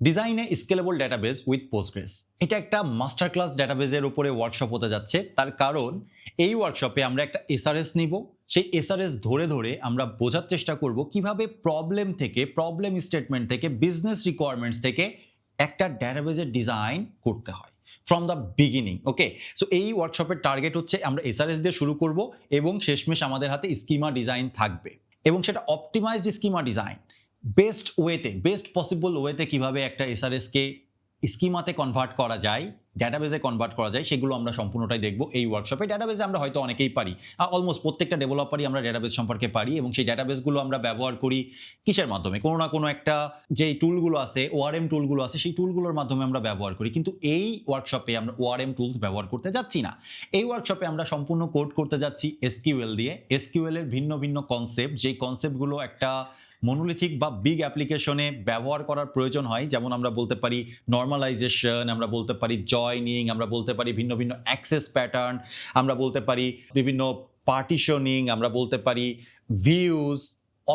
ডিজাইনে scalable database with Postgres এটা একটা মাস্টার ক্লাস ডেটাবেজের উপরে ওয়ার্কশপ হতে যাচ্ছে। তার কারণ, এই ওয়ার্কশপে আমরা একটা এসআরএস নিব। সেই এসআরএস ধরে ধরে আমরা বোঝার চেষ্টা করব কীভাবে প্রবলেম থেকে প্রবলেম স্টেটমেন্ট থেকে বিজনেস রিকোয়ারমেন্টস থেকে একটা ডেটাবেজের ডিজাইন করতে হয়। From the beginning okay so এই ওয়ার্কশপের টার্গেট হচ্ছে আমরা এসআরএস দিয়ে শুরু করব এবং শেষমেশ আমাদের হাতে স্কিমা ডিজাইন থাকবে। এবং সেটা অপটিমাইজড স্কিমা ডিজাইন বেস্ট ওয়েতে বেস্ট পসিবল ওয়েতে কীভাবে একটা এসআরএসকে স্কিমাতে কনভার্ট করা যায় ডেটাবেজে কনভার্ট করা যায়, সেগুলো আমরা সম্পূর্ণটাই দেখব এই ওয়ার্কশপে ডেটাবেজে আমরা হয়তো অনেকেই পারি। অলমোস্ট প্রত্যেকটা ডেভেলপারই আমরা ডেটাবেজ সম্পর্কে পারি এবং সেই ডেটাবেসগুলো আমরা ব্যবহার করি কিসের মাধ্যমে? কোনো না কোনো একটা যে টুলগুলো আছে ওআরএম টুলগুলো আছে, সেই টুলগুলোর মাধ্যমে আমরা ব্যবহার করি। কিন্তু এই ওয়ার্কশপে আমরা ওআরএম টুলস ব্যবহার করতে যাচ্ছি না। এই ওয়ার্কশপে আমরা সম্পূর্ণ কোড করতে যাচ্ছি এসকিউএল দিয়ে। এসকিউএল এর ভিন্ন ভিন্ন কনসেপ্ট যেই কনসেপ্টগুলো একটা মনোলিথিক বা বিগ অ্যাপ্লিকেশনে ব্যবহার করার প্রয়োজন হয়। যেমন আমরা বলতে পারি নর্মালাইজেশন আমরা বলতে পারি জয়নিং আমরা বলতে পারি ভিন্ন ভিন্ন অ্যাক্সেস প্যাটার্ন আমরা বলতে পারি বিভিন্ন পার্টিশনিং আমরা বলতে পারি ভিউজ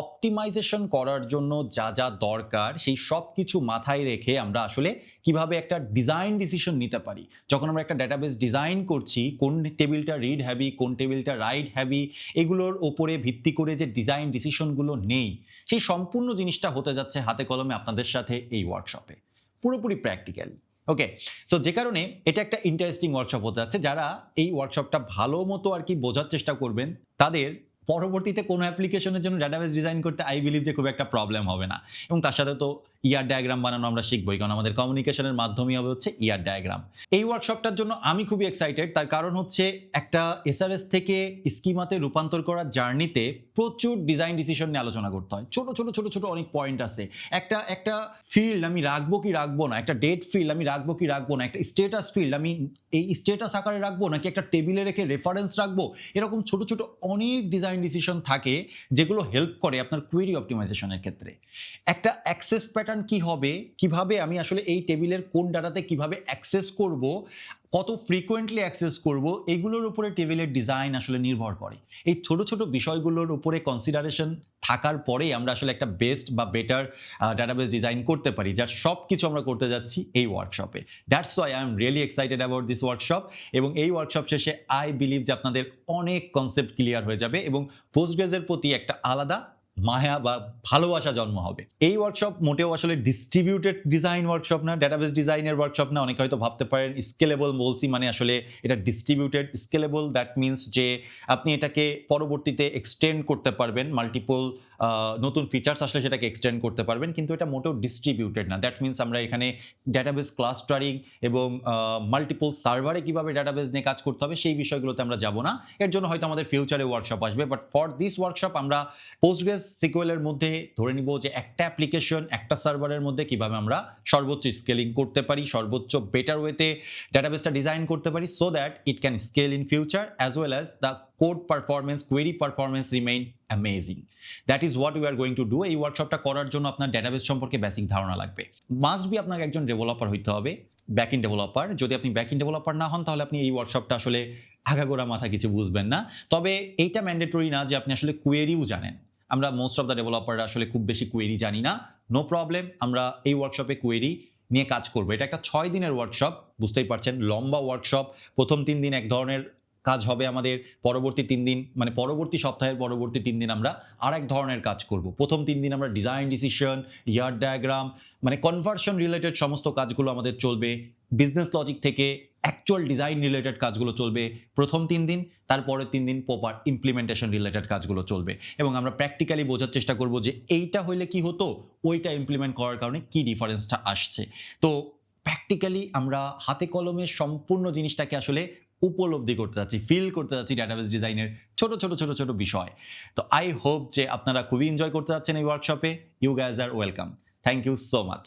অপটিমাইজেশন করার জন্য যা যা দরকার, সেই সব কিছু মাথায় রেখে আমরা আসলে কীভাবে একটা ডিজাইন ডিসিশন নিতে পারি। যখন আমরা একটা ডেটাবেস ডিজাইন করছি, কোন টেবিলটা রিড হ্যাবি কোন টেবিলটা রাইট হ্যাবি এগুলোর ওপরে ভিত্তি করে যে ডিজাইন ডিসিশনগুলো নেই, সেই সম্পূর্ণ জিনিসটা হতে যাচ্ছে হাতে কলমে আপনাদের সাথে এই ওয়ার্কশপে পুরোপুরি প্র্যাকটিক্যালি ওকে সো যে কারণে এটা একটা ইন্টারেস্টিং ওয়ার্কশপ হতে যাচ্ছে। যারা এই ওয়ার্কশপটা ভালো মতো আর কি বোঝার চেষ্টা করবেন, তাদের পরবর্তীতে কোনো অ্যাপ্লিকেশনের জন্য ডাটাবেস ডিজাইন করতে আই বিলিভ যে খুব একটা প্রবলেম হবে না। এবং তার সাথে তো ইয়ার ডায়াগ্রাম বানানো আমরা শিখবই, কারণ আমাদের কমিউনিকেশনের মাধ্যমই হবে হচ্ছে ইয়ার ডায়াগ্রাম। এই ওয়ার্কশপটার জন্য আমি খুবই এক্সাইটেড তার কারণ হচ্ছে একটা এসআরএস থেকে স্কিমাতে রূপান্তর করার জার্নিতে প্রচুর ডিজাইন ডিসিশন নিয়ে আলোচনা করতে হয়। ছোট ছোট ছোট ছোট অনেক পয়েন্ট আছে। একটা একটা ফিল্ড আমি রাখব কি রাখব না, একটা ডেট ফিল্ড আমি রাখব কি রাখব না, একটা স্টেটাস ফিল্ড আমি এই স্টেটাস আকারে রাখব নাকি একটা টেবিলে রেখে রেফারেন্স রাখব, এরকম ছোট ছোট অনেক ডিজাইন ডিসিশন থাকে যেগুলো হেল্প করে আপনার কুয়েরি অপটিমাইজেশনের ক্ষেত্রে। একটা অ্যাক্সেস প্যাটার্ন কি হবে? কীভাবে আমি আসলে এই টেবিলের কোন ডাটাতে কীভাবে অ্যাক্সেস করব? কত ফ্রিকোয়েন্টলি অ্যাক্সেস করব? এগুলোর উপরে টেবিলের ডিজাইন আসলে নির্ভর করে। এই ছোট ছোট বিষয়গুলোর উপরে কনসিডারেশন থাকার পরেই আমরা আসলে একটা বেস্ট বা বেটার ডাটাবেস ডিজাইন করতে পারি, যার সব কিছু আমরা করতে যাচ্ছি এই ওয়ার্কশপে that's why I am really excited about this workshop এবং এই ওয়ার্কশপ শেষে আই বিলিভ যে আপনাদের অনেক কনসেপ্ট ক্লিয়ার হয়ে যাবে এবং পোস্টগ্রেজের প্রতি একটা আলাদা মায়া বা ভালোবাসা জন্ম হবে। এই ওয়ার্কশপ মোটেও আসলে ডিস্ট্রিবিউটেড ডিজাইন ওয়ার্কশপ না ডেটাবেস ডিজাইনের ওয়ার্কশপ না, অনেকে হয়তো ভাবতে পারেন স্কেলেবল বলছি মানে আসলে এটা ডিস্ট্রিবিউটেড স্কেলেবল দ্যাট মিনস যে আপনি এটাকে পরবর্তীতে এক্সটেন্ড করতে পারবেন মাল্টিপল নতুন ফিচার্স আসলে সেটাকে এক্সটেন্ড করতে পারবেন, কিন্তু এটা মোটেও ডিস্ট্রিবিউটেড না। দ্যাট মিনস আমরা এখানে ডেটাবেস ক্লাস্টারিং এবং মাল্টিপল সার্ভারে কীভাবে ডেটাবেস নিয়ে কাজ করতে হবে সেই বিষয়গুলোতে আমরা যাব না। এর জন্য হয়তো আমাদের ফিউচারে ওয়ার্কশপ আসবে বাট ফর দিস ওয়ার্কশপ আমরা পোস্টগ্রেস সিকুয়েলের মধ্যে ধরে নিব যে একটা অ্যাপ্লিকেশন একটা সার্ভারের মধ্যে কীভাবে আমরা সর্বোচ্চ স্কেলিং করতে পারি, সর্বোচ্চ বেটার ওয়েতে ডাটাবেসটা ডিজাইন করতে পারি so that it can scale in future as well as the code performance query performance remain amazing that is what you are going to do এই ওয়ার্কশপটা করার জন্য আপনার ডেটাবেস সম্পর্কে বেসিক ধারণা লাগবে। মাস্ট বি আপনাকে একজন ডেভেলপার হইতে হবে ব্যাক ইন ডেভেলপার যদি আপনি ব্যাক ইন ডেভেলপার না হন, তাহলে আপনি এই ওয়ার্কশপটা আসলে আগাগোড়া মাথা কিছু বুঝবেন না। তবে এইটা ম্যান্ডেটরি না যে আপনি আসলে কোয়েরিও জানেন। আমরা মোস্ট অফ দ্য ডেভেলপাররা আসলে খুব বেশি কোয়েরি জানি না। নো প্রবলেম আমরা এই ওয়ার্কশপে কোয়েরি নিয়ে কাজ করব। এটা একটা ছয় দিনের ওয়ার্কশপ বুঝতেই পারছেন, লম্বা ওয়ার্কশপ প্রথম তিন দিন এক ধরনের কাজ হবে আমাদের পরবর্তী তিন দিন মানে পরবর্তী সপ্তাহের পরবর্তী তিন দিন আমরা আর এক ধরনের কাজ করব। প্রথম তিন দিন আমরা ডিজাইন ডিসিশন ইয়ার ডায়াগ্রাম মানে কনভার্সন রিলেটেড সমস্ত কাজগুলো আমাদের চলবে। বিজনেস লজিক থেকে অ্যাকচুয়াল ডিজাইন রিলেটেড কাজগুলো চলবে প্রথম তিন দিন, তারপরের তিন দিন প্রপার ইমপ্লিমেন্টেশন রিলেটেড কাজগুলো চলবে। এবং আমরা প্র্যাকটিক্যালি বোঝার চেষ্টা করব যে এইটা হইলে কি হতো, ওইটা ইমপ্লিমেন্ট করার কারণে কি ডিফারেন্সটা আসছে। তো প্র্যাকটিক্যালি আমরা হাতে কলমে সম্পূর্ণ জিনিসটাকে আসলে উপলব্ধি করতে চাচ্ছি ফিল করতে চাচ্ছি ডাটাবেস ডিজাইনের ছোট ছোট ছোট ছোট বিষয়। তো আই হোপ যে আপনারা খুবই এনজয় করতে চাচ্ছেন এই ওয়ার্কশপে you guys are welcome thank you so much